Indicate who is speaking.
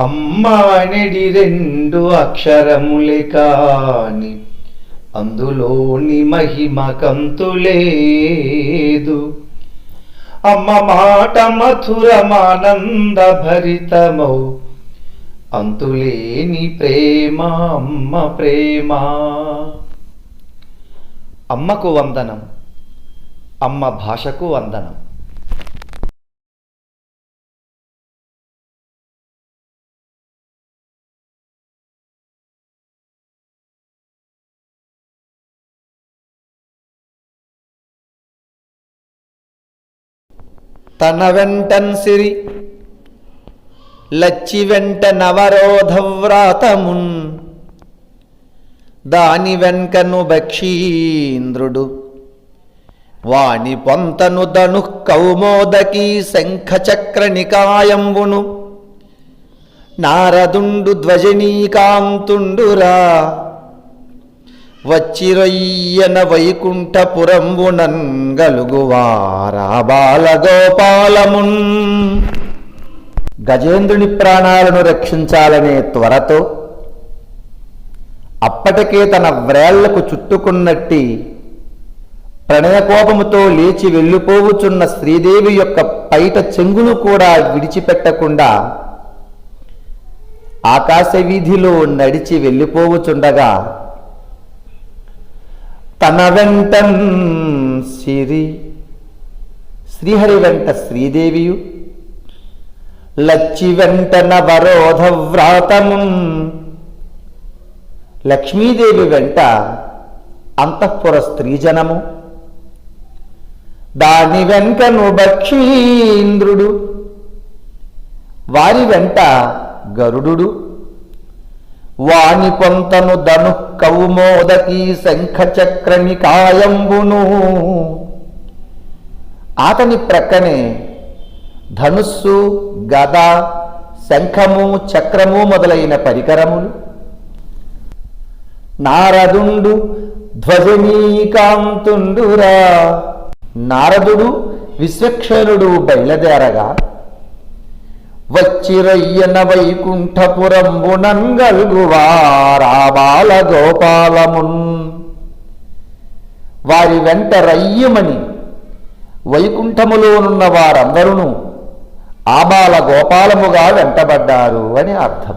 Speaker 1: అమ్మానిడి రెండు అక్షరములే కాని అందులోని మహిమ కంతులేదు అమ్మ మాట మధురమానంద భరితమౌ అంతులేని ప్రేమ అమ్మ ప్రేమ. అమ్మకు వందనం అమ్మ భాషకు వందనం. తన వెంటన్ సిరి లచ్చి వెంట నవరోధ వ్రాతమున్ దాని వెంకను బక్షీంద్రుడు వాణి పొంతను దను కౌమోదకీ శంఖచక్ర నికాయంబును నారదుండు ధ్వజనీకాంతుండురా. వచ్చిరొయ్యన వైకుంఠపురంబునన్ గలుగువారా బాలగోపాలమున్. గజేంద్రుని ప్రాణాలను రక్షించాలనే త్వరతో అప్పటికే తన వ్రేళ్ళకు చుట్టుకున్నట్టి ప్రణయకోపముతో లేచి వెళ్ళిపోవుచున్న శ్రీదేవి యొక్క పైట చెంగులు కూడా విడిచిపెట్టకుండా ఆకాశవీధిలో నడిచి వెళ్ళిపోవుచుండగా తన వెంటన్ సిరి. శ్రీహరి వెంట శ్రీదేవియు. లచ్చి వెంట నవరోధ వ్రాతము లక్ష్మీదేవి వెంట అంతఃపుర స్త్రీజనము. దాని వెంకను బక్షీంద్రుడు. వారి వెంట గరుడు వాణి పొంతను దను కౌమోదకి శంఖచక్ర నికాయంబును అతని ప్రక్కనే ధనుస్సు గద శంఖము చక్రము మొదలైన పరికరములు. నారదుండు ధ్వజనీకాంతుండురా. నారదుడు విశ్వక్షేణుడు బయలుదేరగా వచ్చిరయ్యన వైకుంఠపురంబునంగల్గువారాబాల గోపాలమున్ వారి వెంట రయ్యమని వైకుంఠములోనున్న వారందరూ ఆబాల గోపాలముగా వెంటబడ్డారు అని అర్థం.